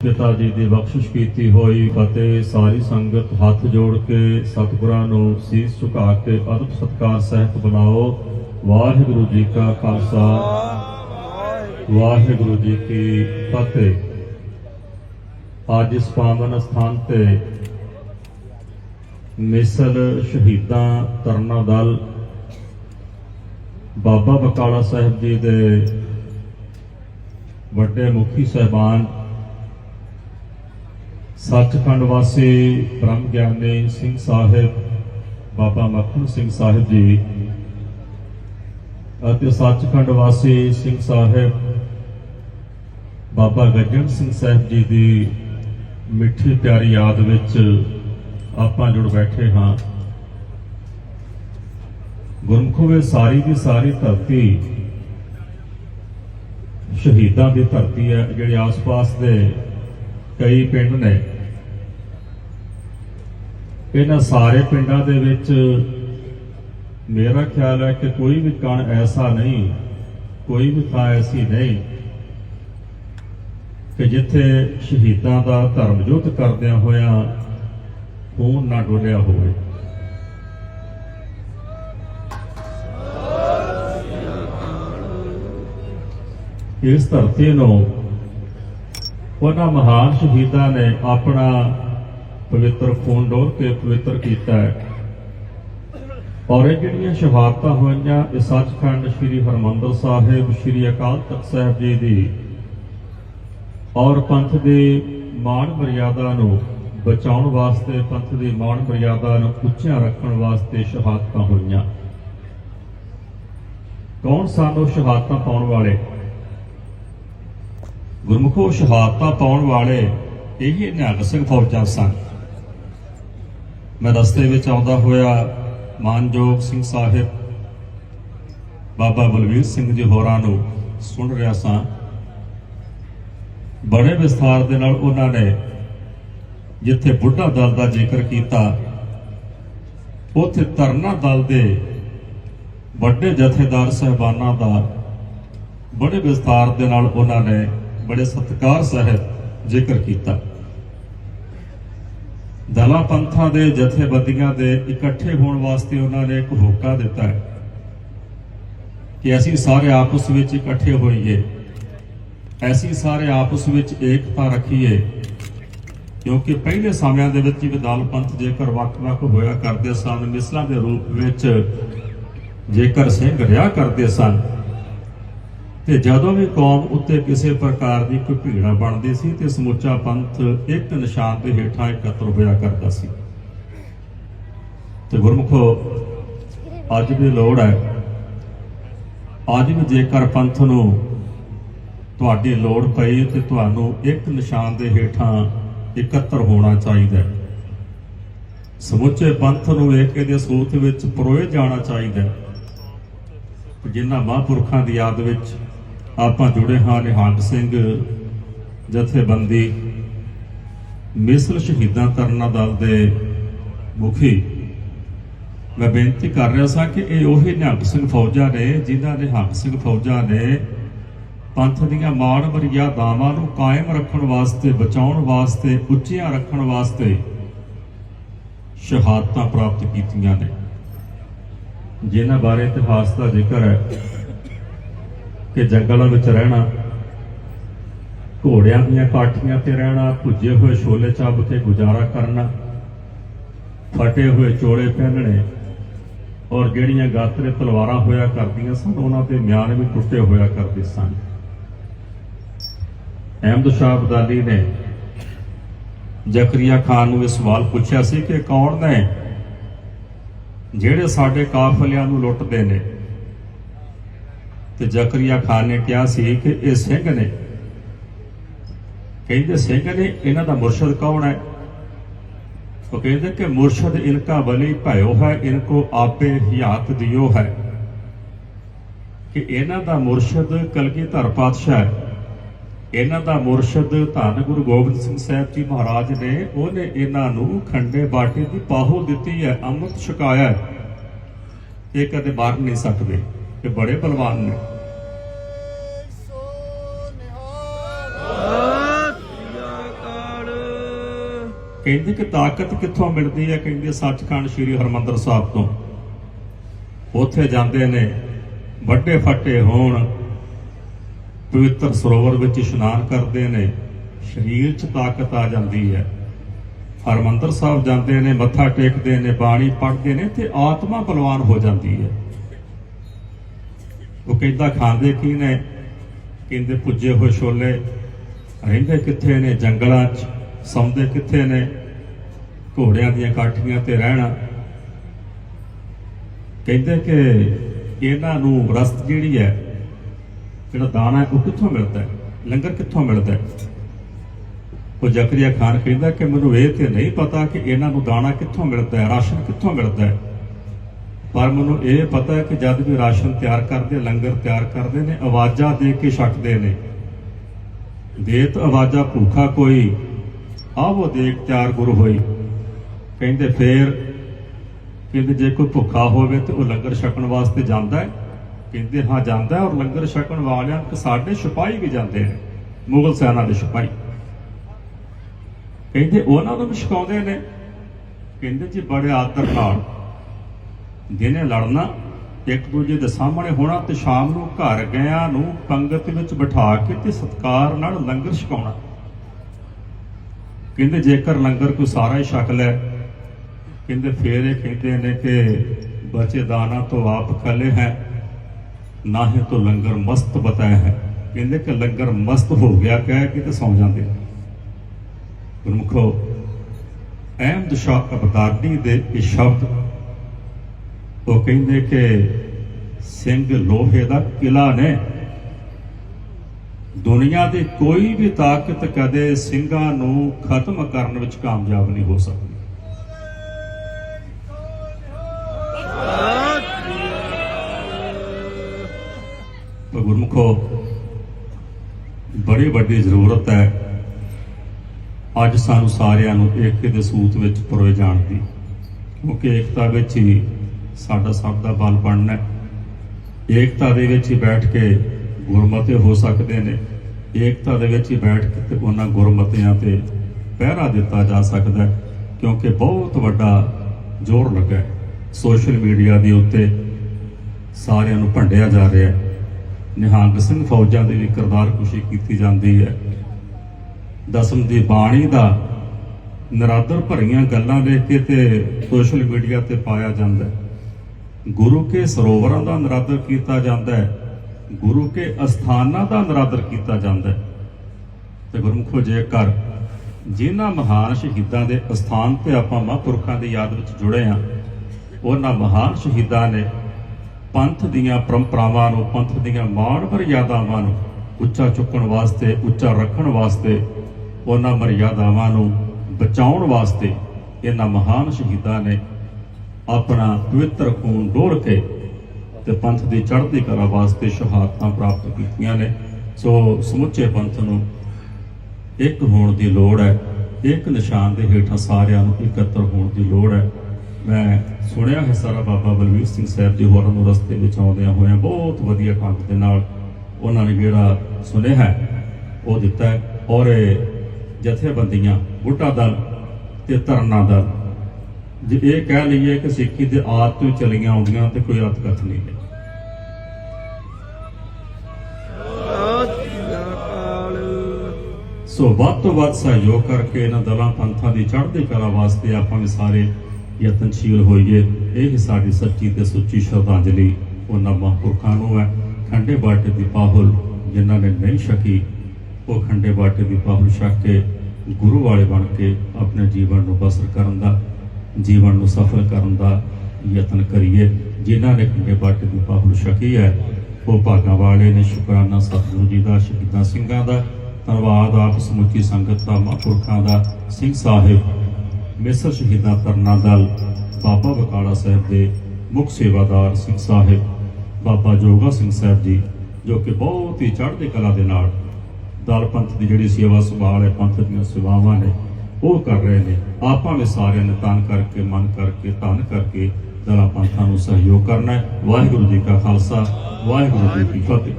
ਪਿਤਾ ਜੀ ਦੀ ਬਖਸ਼ਿਸ਼ ਕੀਤੀ ਹੋਈ ਫਤਿਹ ਸਾਰੀ ਸੰਗਤ ਹੱਥ ਜੋੜ ਕੇ ਸਤਿਗੁਰਾਂ ਨੂੰ ਸੀਸ ਝੁਕਾ ਕੇ ਅਦਬ ਸਤਕਾਰ ਸਹਿਤ ਬਣਾਓ। ਵਾਹਿਗੁਰੂ ਜੀ ਕਾ ਖਾਲਸਾ। ਵਾਹਿਗੁਰੂ ਜੀ ਕੀ ਫਤਿਹ। ਅੱਜ ਇਸ ਪਾਵਨ ਸਥਾਨ ਤੇ ਮਿਸਲ ਸ਼ਹੀਦਾਂ ਤਰਨਾ ਦਲ ਬਾਬਾ ਬਕਾਲਾ ਸਾਹਿਬ ਜੀ ਦੇ ਵੱਡੇ ਮੁਖੀ ਸਹਿਬਾਨ ਸੱਚਖੰਡ ਵਾਸੀ ਬ੍ਰਹਮ ਗਿਆਨੀ ਸਿੰਘ ਸਾਹਿਬ, ਬਾਬਾ ਮੱਖਣ ਸਿੰਘ ਸਾਹਿਬ ਜੀ ਅਤੇ ਸੱਚਖੰਡ ਵਾਸੀ ਸਿੰਘ ਸਾਹਿਬ, ਬਾਬਾ ਗੱਜਣ ਸਿੰਘ ਸਾਹਿਬ ਜੀ ਦੀ ਮਿੱਠੀ ਪਿਆਰੀ ਯਾਦ ਵਿੱਚ ਆਪਾਂ ਜੁੜ ਬੈਠੇ ਹਾਂ। ਗੁਰਮੁਖੋ ਵੇ ਸਾਰੀ ਦੀ ਸਾਰੀ ਧਰਤੀ ਸ਼ਹੀਦਾਂ ਦੀ ਧਰਤੀ ਹੈ, ਜਿਹੜੇ ਆਸ-ਪਾਸ ਦੇ ਕਈ ਪਿੰਡ ਨੇ। ਇਹਨਾਂ ਸਾਰੇ ਪਿੰਡਾਂ ਦੇ ਵਿੱਚ ਮੇਰਾ ਖਿਆਲ ਹੈ ਕਿ ਕੋਈ ਵੀ ਕਣ ਐਸਾ ਨਹੀਂ, ਕੋਈ ਵੀ ਥਾਂ ਐਸੀ ਨਹੀਂ ਕਿ ਜਿੱਥੇ ਸ਼ਹੀਦਾਂ ਦਾ ਧਰਮ ਯੁੱਧ ਕਰਦਿਆਂ ਹੋਇਆਂ ਖੂਨ ਨਾ ਡੋਲਿਆ ਹੋਵੇ। ਇਸ ਧਰਤੀ ਨੂੰ ਉਹਨਾਂ ਮਹਾਨ ਸ਼ਹੀਦਾਂ ਨੇ ਆਪਣਾ ਪਵਿੱਤਰ ਖੂਨ ਡੋਲ ਕੇ ਪਵਿੱਤਰ ਕੀਤਾ ਹੈ। ਔਰ ਇਹ ਜਿਹੜੀਆਂ ਸ਼ਹਾਦਤਾਂ ਹੋਈਆਂ, ਇਹ ਸੱਚਖੰਡ ਸ੍ਰੀ ਹਰਮੰਦਰ ਸਾਹਿਬ, ਸ੍ਰੀ ਅਕਾਲ ਤਖਤ ਸਾਹਿਬ ਜੀ ਦੀ। ਔਰ ਪੰਥ ਦੇ ਮਾਣ ਮਰਿਆਦਾ ਨੂੰ ਬਚਾਉਣ ਵਾਸਤੇ, ਪੰਥ ਦੀ ਮਾਣ ਮਰਿਆਦਾ ਨੂੰ ਉੱਚਾ ਰੱਖਣ ਵਾਸਤੇ ਸ਼ਹਾਦਤਾਂ ਹੋਈਆਂ। ਕੌਣ ਸਾਨੂੰ ਸ਼ਹਾਦਤਾਂ ਪਾਉਣ ਵਾਲੇ? ਗੁਰਮੁਖੋ, ਸ਼ਹਾਦਤਾਂ ਪਾਉਣ ਵਾਲੇ, ਇਹ ਨਿਹੰਗ ਸਿੰਘ ਫੌਜਾਂ ਸਨ। ਮੈਂ ਰਸਤੇ ਵਿੱਚ ਆਉਂਦਾ ਹੋਇਆ ਮਾਨਯੋਗ ਸਿੰਘ ਸਾਹਿਬ, ਬਾਬਾ ਬਲਵੀਰ ਸਿੰਘ ਜੀ ਹੋਰਾਂ ਨੂੰ ਸੁਣ ਰਿਹਾ ਸਾਂ। ਬੜੇ ਵਿਸਥਾਰ ਦੇ ਨਾਲ ਉਹਨਾਂ ਨੇ ਜਿੱਥੇ ਬੁੱਢਾ ਦਲ ਦਾ ਜ਼ਿਕਰ ਕੀਤਾ, ਉੱਥੇ ਤਰਨਾ ਦਲ ਦੇ ਵੱਡੇ ਜਥੇਦਾਰ ਸਹਿਬਾਨਾਂ ਦਾ ਬੜੇ ਵਿਸਥਾਰ ਦੇ ਨਾਲ ਉਹਨਾਂ ਨੇ ਬੜੇ ਸਤਿਕਾਰ ਸਹਿਤ ਜ਼ਿਕਰ ਕੀਤਾ। ਦਲਾ ਪੰਥਾਂ ਦੇ ਜਥੇਬੰਦੀਆਂ ਦੇ ਇਕੱਠੇ ਹੋਣ ਵਾਸਤੇ ਉਹਨਾਂ ਨੇ ਇੱਕ ਹੋਕਾ ਦਿੱਤਾ ਹੈ ਕਿ ਅਸੀਂ ਸਾਰੇ ਆਪਸ ਵਿੱਚ ਇਕੱਠੇ ਹੋਈਏ। ਅਸੀਂ ਸਾਰੇ ਆਪਸ ਵਿੱਚ ਏਕਤਾ ਰੱਖੀਏ, ਕਿਉਂਕਿ ਪਹਿਲੇ ਸਮਿਆਂ ਦੇ ਵਿੱਚ ਵੀ ਦਲ ਪੰਥ ਜੇਕਰ ਵੱਖ-ਵੱਖ ਹੋਇਆ ਕਰਦੇ ਸਨ, ਮਿਸਲਾਂ ਦੇ ਰੂਪ ਵਿੱਚ ਜੇਕਰ ਸਿੰਘ ਰਿਹਾ ਕਰਦੇ ਸਨ ਤੇ ਜਦੋਂ ਵੀ ਕੌਮ ਉੱਤੇ ਕਿਸੇ ਪ੍ਰਕਾਰ ਦੀ ਕੋਈ ਭੀੜਾ ਬਣਦੀ ਸੀ ਤੇ ਸਮੁੱਚਾ ਪੰਥ ਇੱਕ ਨਿਸ਼ਾਨ ਦੇ ਹੇਠਾਂ ਇਕੱਤਰ ਹੋਇਆ ਕਰਦਾ ਸੀ। ਤੇ ਗੁਰਮੁਖੋ, ਅੱਜ ਵੀ ਲੋੜ ਹੈ। ਅੱਜ ਵੀ ਜੇਕਰ ਪੰਥ ਨੂੰ ਤੁਹਾਡੀ ਲੋੜ ਪਈ ਤੇ ਤੁਹਾਨੂੰ ਇੱਕ ਨਿਸ਼ਾਨ ਦੇ ਹੇਠਾਂ ਇਕੱਤਰ ਹੋਣਾ ਚਾਹੀਦਾ ਹੈ। ਸਮੁੱਚੇ ਪੰਥ ਨੂੰ ਵੇਖ ਕੇ ਦੇ ਸੂਤ ਵਿੱਚ ਪਰੋਏ ਜਾਣਾ ਚਾਹੀਦਾ ਹੈ। ਜਿਨ੍ਹਾਂ ਮਹਾਂਪੁਰਖਾਂ ਦੀ ਯਾਦ ਵਿੱਚ ਆਪਾਂ ਜੁੜੇ ਹਾਂ ਨਿਹੰਗ ਸਿੰਘ ਜਥੇਬੰਦੀ ਮਿਸਲ ਸ਼ਹੀਦਾਂ ਤਰਨਾ ਦਲ ਦੇ ਮੁਖੀ। ਮੈਂ ਬੇਨਤੀ ਕਰ ਰਿਹਾ ਸਾਂ ਕਿ ਇਹ ਉਹੀ ਨਿਹੰਗ ਸਿੰਘ ਫੌਜਾਂ ਨੇ, ਜਿਨ੍ਹਾਂ ਨਿਹੰਗ ਸਿੰਘ ਫੌਜਾਂ ਨੇ ਪੰਥ ਦੀਆਂ ਮਾਣ ਮਰਿਆਦਾਵਾਂ ਨੂੰ ਕਾਇਮ ਰੱਖਣ ਵਾਸਤੇ, ਬਚਾਉਣ ਵਾਸਤੇ, ਉੱਚੀਆਂ ਰੱਖਣ ਵਾਸਤੇ ਸ਼ਹਾਦਤਾਂ ਪ੍ਰਾਪਤ ਕੀਤੀਆਂ ਨੇ। ਜਿਨ੍ਹਾਂ ਬਾਰੇ ਇਤਿਹਾਸ ਦਾ ਜ਼ਿਕਰ ਹੈ ਕਿ ਜੰਗਲਾਂ ਵਿੱਚ ਰਹਿਣਾ, ਘੋੜਿਆਂ ਦੀਆਂ ਕਾਠੀਆਂ ਤੇ ਰਹਿਣਾ, ਭੁੱਜੇ ਹੋਏ ਛੋਲੇ ਚੱਬ ਤੇ ਗੁਜ਼ਾਰਾ ਕਰਨਾ, ਫਟੇ ਹੋਏ ਚੋਲੇ ਪਹਿਨਣੇ, ਔਰ ਜਿਹੜੀਆਂ ਗਾਤਰੇ ਤਲਵਾਰਾਂ ਹੋਇਆ ਕਰਦੀਆਂ ਸਨ, ਉਹਨਾਂ ਤੇ ਮਿਆਨ ਵੀ ਟੁੱਟੇ ਹੋਇਆ ਕਰਦੇ ਸਨ। ਅਹਿਮਦ ਸ਼ਾਹ ਅਬਦਾਲੀ ਨੇ ਜ਼ਕਰੀਆ ਖਾਨ ਨੂੰ ਇਹ ਸਵਾਲ ਪੁੱਛਿਆ ਸੀ ਕਿ ਕੌਣ ਨੇ? ਜਿਹੜੇ ਸਾਡੇ ਕਾਫਲਿਆਂ ਨੂੰ ਲੁੱਟਦੇ ਨੇ ਤੇ ਜ਼ਕਰੀਆ ਖਾਨ ਨੇ ਕਿਹਾ ਸੀ ਕਿ ਇਹ ਸਿੰਘ ਨੇ ਕਹਿੰਦੇ ਸਿੰਘ ਨੇ ਇਹਨਾਂ ਦਾ ਮੁਰਸ਼ਦ ਕੌਣ ਹੈ? ਉਹ ਕਹਿੰਦੇ ਕਿ ਮੁਰਸ਼ਦ ਇਨਕਾ ਬਲੀ ਭਇਓ ਹੈ, ਇਨਕੋ ਆਪੇ ਹਿਆਤ ਦਿਓ ਹੈ। ਕਿ ਇਹਨਾਂ ਦਾ ਮੁਰਸ਼ਦ ਕਲਗੀਧਰ ਪਾਤਸ਼ਾਹ ਹੈ। ਇਹਨਾਂ ਦਾ ਮੁਰਸ਼ਦ ਧੰਨ ਗੁਰੂ ਗੋਬਿੰਦ ਸਿੰਘ ਸਾਹਿਬ ਜੀ ਮਹਾਰਾਜ ਨੇ, ਉਹਨੇ ਇਹਨਾਂ ਨੂੰ ਖੰਡੇ ਬਾਟੇ ਦੀ ਪਾਹੋ ਦਿੱਤੀ ਹੈ, ਅੰਮ੍ਰਿਤ ਛਕਾਇਆ ਹੈ। ਇਹ ਕਦੇ ਮਾਰ ਨਹੀਂ ਸਕਦੇ, ਇਹ ਬੜੇ ਬਲਵਾਨ ਨੇ। ਕਹਿੰਦੇ ਕਿ ਤਾਕਤ ਕਿੱਥੋਂ ਮਿਲਦੀ ਹੈ? ਕਹਿੰਦੇ ਸੱਚਖੰਡ ਸ੍ਰੀ ਹਰਮੰਦਰ ਸਾਹਿਬ ਤੋਂ। ਉੱਥੇ ਜਾਂਦੇ ਨੇ, ਵੱਡੇ ਫੱਟੇ ਹੋਣ, ਪਵਿੱਤਰ ਸਰੋਵਰ ਵਿੱਚ ਇਸ਼ਨਾਨ ਕਰਦੇ ਨੇ, ਸਰੀਰ 'ਚ ਤਾਕਤ ਆ ਜਾਂਦੀ ਹੈ। ਹਰਮੰਦਰ ਸਾਹਿਬ ਜਾਂਦੇ ਨੇ, ਮੱਥਾ ਟੇਕਦੇ ਨੇ, ਬਾਣੀ ਪੜ੍ਹਦੇ ਨੇ ਤੇ ਆਤਮਾ ਬਲਵਾਨ ਹੋ ਜਾਂਦੀ ਹੈ। ਉਹ ਕਹਿੰਦਾ, ਖਾਂਦੇ ਕੀ ਨੇ? ਕਹਿੰਦੇ ਪੁੱਜੇ ਹੋਏ ਛੋਲੇ। ਰਹਿੰਦੇ ਕਿੱਥੇ ਨੇ? ਜੰਗਲਾਂ 'ਚ। ਸੌਂਦੇ ਕਿੱਥੇ ਨੇ? ਘੋੜਿਆਂ ਦੀਆਂ ਕਾਠੀਆਂ ਤੇ ਰਹਿਣਾ। ਕਹਿੰਦੇ ਕਿ ਇਹਨਾਂ ਨੂੰ ਰਸਤ ਜਿਹੜੀ ਹੈ ਜਿਹੜਾ ਦਾਣਾ ਹੈ, ਉਹ ਕਿੱਥੋਂ ਮਿਲਦਾ ਹੈ? ਲੰਗਰ ਕਿੱਥੋਂ ਮਿਲਦਾ ਹੈ? ਉਹ ਜ਼ਕਰੀਆ ਖਾਨ ਕਹਿੰਦਾ ਕਿ ਮੈਨੂੰ ਇਹ ਤੇ ਨਹੀਂ ਪਤਾ ਕਿ ਇਹਨਾਂ ਨੂੰ ਦਾਣਾ ਕਿੱਥੋਂ ਮਿਲਦਾ ਹੈ ਰਾਸ਼ਨ ਕਿੱਥੋਂ ਮਿਲਦਾ ਹੈ। ਪਰ ਮੈਨੂੰ ਇਹ ਪਤਾ ਹੈ ਕਿ ਜਦ ਵੀ ਰਾਸ਼ਨ ਤਿਆਰ ਕਰਦੇ ਲੰਗਰ ਤਿਆਰ ਕਰਦੇ ਨੇ ਆਵਾਜ਼ਾਂ ਦੇ ਕੇ ਛਕਦੇ ਨੇ। ਦੇਤ ਆਵਾਜ਼ਾਂ ਭੂਖਾ ਕੋਈ ਆਵੋ ਦੇਖ ਤਿਆਰ ਗੁਰ ਹੋਈ ਕਹਿੰਦੇ ਫੇਰ, ਕਹਿੰਦੇ ਜੇ ਕੋਈ ਭੁੱਖਾ ਹੋਵੇ ਤੇ ਉਹ ਲੰਗਰ ਛਕਣ ਵਾਸਤੇ ਜਾਂਦਾ ਹੈ। ਕਹਿੰਦੇ ਹਾਂ ਜਾਂਦਾ ਹੈ ਔਰ ਲੰਗਰ ਛਕਣ ਵਾਲਿਆਂ ਕਿ ਸਾਡੇ ਸਿਪਾਹੀ ਵੀ ਜਾਂਦੇ ਨੇ, ਮੁਗਲ ਸੈਨਾ ਦੇ ਸਿਪਾਹੀ। ਕਹਿੰਦੇ ਉਹਨਾਂ ਨੂੰ ਵੀ ਛਕਾਉਂਦੇ ਨੇ। ਕਹਿੰਦੇ ਜੀ ਬੜੇ ਆਦਰ ਨਾਲ ਦਿਨੇ ਲੜਨਾ, ਇੱਕ ਦੂਜੇ ਦੇ ਸਾਹਮਣੇ ਹੋਣਾ ਤੇ ਸ਼ਾਮ ਨੂੰ ਘਰ ਗਿਆਂ ਨੂੰ ਪੰਗਤ ਵਿੱਚ ਬਿਠਾ ਕੇ ਤੇ ਸਤਕਾਰ ਨਾਲ ਲੰਗਰ ਛਕਾਉਣਾ। ਕਹਿੰਦੇ ਜੇਕਰ ਲੰਗਰ ਕੋਈ ਸਾਰਾ ਹੀ ਛਕ ਲੈ, ਕਹਿੰਦੇ ਫੇਰ ਇਹ ਕਹਿੰਦੇ ਨੇ ਕਿ ਬਚੇ ਦਾਣਾ ਤੋਂ ਆਪ ਕਲੇ ਹੈ, ਨਾ ਹੀ ਤੋਂ ਲੰਗਰ ਮਸਤ ਬਤਾਇਆ ਹੈ। ਕਹਿੰਦੇ ਕਿ ਲੰਗਰ ਮਸਤ ਹੋ ਗਿਆ, ਕਹਿ ਕੇ ਤੇ ਸੌ ਜਾਂਦੇ। ਨੇ ਗੁਰਮੁਖੋ ਅਹਿਮਦ ਸ਼ਾਹ ਅਬਦਾਦੀ ਦੇ ਇਹ ਸ਼ਬਦ, ਉਹ ਕਹਿੰਦੇ ਕਿ ਸਿੰਘ ਲੋਹੇ ਦਾ ਕਿਲਾ ਨੇ ਦੁਨੀਆ ਦੀ ਕੋਈ ਵੀ ਤਾਕਤ ਕਦੇ ਸਿੰਘਾਂ ਨੂੰ ਖਤਮ ਕਰਨ ਵਿੱਚ ਕਾਮਯਾਬ ਨਹੀਂ ਹੋ ਸਕਦੀ। ਗੁਰਮੁਖੋ, ਬੜੀ ਵੱਡੀ ਜ਼ਰੂਰਤ ਹੈ। ਅੱਜ ਸਾਨੂੰ ਸਾਰਿਆਂ ਨੂੰ ਏਕੇ ਦੇ ਸੂਤ ਵਿੱਚ ਪਰੋਏ ਜਾਣ ਦੀ, ਕਿਉਂਕਿ ਏਕਤਾ ਵਿੱਚ ਹੀ ਸਾਡਾ ਸਭ ਦਾ ਬਲ ਬਣਨਾ ਹੈ। ਏਕਤਾ ਦੇ ਵਿੱਚ ਹੀ ਬੈਠ ਕੇ ਗੁਰਮਤੇ ਹੋ ਸਕਦੇ ਨੇ। ਏਕਤਾ ਦੇ ਵਿੱਚ ਹੀ ਬੈਠ ਕੇ ਤੇ ਉਹਨਾਂ ਗੁਰਮਤਿਆਂ ਤੇ ਪਹਿਰਾ ਦਿੱਤਾ ਜਾ ਸਕਦਾ ਕਿਉਂਕਿ ਬਹੁਤ ਵੱਡਾ ਜ਼ੋਰ ਲੱਗਾ ਸੋਸ਼ਲ ਮੀਡੀਆ ਦੇ ਉੱਤੇ ਸਾਰਿਆਂ ਨੂੰ ਭੰਡਿਆ ਜਾ ਰਿਹਾ ਹੈ। ਨਿਹੰਗ ਸਿੰਘ ਫੌਜਾਂ ਦੀ ਵੀ ਕਿਰਦਾਰ ਕੁਸ਼ੀ ਕੀਤੀ ਜਾਂਦੀ ਹੈ। ਦਸਮ ਦੀ ਬਾਣੀ ਦਾ ਨਰਾਦਰ ਭਰੀਆਂ ਗੱਲਾਂ ਦੇਖ ਕੇ ਤੇ ਸੋਸ਼ਲ ਮੀਡੀਆ ਤੇ ਪਾਇਆ ਜਾਂਦਾ ਹੈ। ਗੁਰੂ ਕੇ ਸਰੋਵਰਾਂ ਦਾ ਨਰਾਦਰ ਕੀਤਾ ਜਾਂਦਾ ਹੈ। ਗੁਰੂ ਕੇ ਅਸਥਾਨਾਂ ਦਾ ਨਰਾਦਰ ਕੀਤਾ ਜਾਂਦਾ ਹੈ। ਤੇ ਗੁਰਮੁਖੋ, ਜੇਕਰ ਜਿਨ੍ਹਾਂ ਮਹਾਨ ਸ਼ਹੀਦਾਂ ਦੇ ਅਸਥਾਨ ਤੇ ਆਪਾਂ ਮਹਾਂਪੁਰਖਾਂ ਦੀ ਯਾਦ ਵਿੱਚ ਜੁੜੇ ਆ ਉਹਨਾਂ ਮਹਾਨ ਸ਼ਹੀਦਾਂ ਨੇ ਪੰਥ ਦੀਆਂ ਪਰੰਪਰਾਵਾਂ ਨੂੰ, ਪੰਥ ਦੀਆਂ ਮਾਣ ਮਰਿਆਦਾਵਾਂ ਨੂੰ ਉੱਚਾ ਚੁੱਕਣ ਵਾਸਤੇ, ਉੱਚਾ ਰੱਖਣ ਵਾਸਤੇ, ਉਹਨਾਂ ਮਰਿਆਦਾਵਾਂ ਨੂੰ ਬਚਾਉਣ ਵਾਸਤੇ ਇਹਨਾਂ ਮਹਾਨ ਸ਼ਹੀਦਾਂ ਨੇ ਆਪਣਾ ਪਵਿੱਤਰ ਖੂਨ ਡੋਲ ਕੇ ਤੇ ਪੰਥ ਦੀ ਚੜ੍ਹਦੀ ਕਲਾ ਵਾਸਤੇ ਸ਼ਹਾਦਤਾਂ ਪ੍ਰਾਪਤ ਕੀਤੀਆਂ ਨੇ। ਸੋ ਸਮੁੱਚੇ ਪੰਥ ਨੂੰ ਇੱਕ ਹੋਣ ਦੀ ਲੋੜ ਹੈ, ਇੱਕ ਨਿਸ਼ਾਨ ਦੇ ਹੇਠਾਂ ਸਾਰਿਆਂ ਨੂੰ ਇਕੱਤਰ ਹੋਣ ਦੀ ਲੋੜ ਹੈ। ਮੈਂ ਸੁਣਿਆ ਹੈ ਸਾਰਾ ਬਾਬਾ ਬਲਵੀਰ ਸਿੰਘ ਸਾਹਿਬ ਜੀ ਹੋਰਾਂ ਨੂੰ ਰਸਤੇ ਵਿੱਚ ਆਉਂਦਿਆਂ ਹੋਇਆਂ ਬਹੁਤ ਵਧੀਆ ਢੰਗ ਦੇ ਨਾਲ ਉਹਨਾਂ ਨੇ ਜਿਹੜਾ ਸੁਨੇਹਾ ਹੈ, ਉਹ ਦਿੱਤਾ ਔਰ ਇਹ ਜਥੇਬੰਦੀਆਂ, ਬੁੱਢਾ ਦਲ ਤੇ ਧਰਨਾ ਦਲ, ਜੇ ਇਹ ਕਹਿ ਲਈਏ ਕਿ ਸਿੱਖੀ ਦੇ ਆਦ ਤੋਂ ਚਲੀਆਂ ਆਉਂਦੀਆਂ ਤੇ ਕੋਈ ਅਤਕਥ ਨਹੀਂ ਹੈ। ਸੋ ਵੱਧ ਤੋਂ ਵੱਧ ਸਹਿਯੋਗ ਕਰਕੇ ਇਹਨਾਂ ਦਲਾਂ ਪੰਥਾਂ ਦੀ ਚੜ੍ਹਦੀ ਕਲਾ ਵਾਸਤੇ ਆਪਾਂ ਵੀ ਸਾਰੇ ਯਤਨਸ਼ੀਲ ਹੋਈਏ। ਇਹ ਹੀ ਸਾਡੀ ਸੱਚੀ ਤੇ ਸੁੱਚੀ ਸ਼ਰਧਾਂਜਲੀ ਉਹਨਾਂ ਮਹਾਂਪੁਰਖਾਂ ਨੂੰ ਹੈ। ਖੰਡੇ ਬਾਟੇ ਦੀ ਪਾਹੁਲ ਜਿਨ੍ਹਾਂ ਨੇ ਨਹੀਂ ਛਕੀ, ਉਹ ਖੰਡੇ ਬਾਟੇ ਦੀ ਪਾਹੁਲ ਛਕ ਕੇ ਗੁਰੂ ਵਾਲੇ ਬਣ ਕੇ ਆਪਣੇ ਜੀਵਨ ਨੂੰ ਬਸਰ ਕਰਨ ਦਾ, ਜੀਵਨ ਨੂੰ ਸਫਲ ਕਰਨ ਦਾ ਯਤਨ ਕਰੀਏ। ਜਿਨ੍ਹਾਂ ਨੇ ਖੰਡੇ ਬਾਟੇ ਦੀ ਪਾਹੁਲ ਛਕੀ ਹੈ, ਉਹ ਭਾਗਾਂ ਵਾਲੇ ਨੇ, ਸ਼ੁਕਰਾਨਾ ਸਤਿਗੁਰੂ ਜੀ ਦਾ, ਸ਼ਹੀਦਾਂ ਸਿੰਘਾਂ ਦਾ ਧੰਨਵਾਦ ਆਪ ਸਮੁੱਚੀ ਸੰਗਤ ਦਾ, ਮਹਾਂਪੁਰਖਾਂ ਦਾ, ਸਿੰਘ ਸਾਹਿਬ, ਮਿਸਰ ਸ਼ਹੀਦਾਂ ਤਰਨਾ ਦਲ, ਬਾਬਾ ਬਕਾਲਾ ਸਾਹਿਬ ਦੇ ਮੁੱਖ ਸੇਵਾਦਾਰ ਸਿੰਘ ਸਾਹਿਬ, ਬਾਬਾ ਜੋਗਾ ਸਿੰਘ ਸਾਹਿਬ ਜੀ, ਜੋ ਕਿ ਬਹੁਤ ਹੀ ਚੜ੍ਹਦੀ ਕਲਾ ਦੇ ਨਾਲ ਦਲ ਪੰਥ ਦੀ ਜਿਹੜੀ ਸੇਵਾ ਸੰਭਾਲ ਹੈ, ਪੰਥ ਦੀਆਂ ਸੇਵਾਵਾਂ ਨੇ, ਉਹ ਕਰ ਰਹੇ ਨੇ। ਆਪਾਂ ਵੀ ਸਾਰਿਆਂ ਨੇ ਤਨ ਕਰਕੇ, ਮਨ ਕਰਕੇ, ਧਨ ਕਰਕੇ ਦਲਾਂ ਪੰਥਾਂ ਨੂੰ ਸਹਿਯੋਗ ਕਰਨਾ ਹੈ। ਵਾਹਿਗੁਰੂ ਜੀ ਕਾ ਖਾਲਸਾ, ਵਾਹਿਗੁਰੂ ਜੀ ਕੀ ਫਤਿਹ।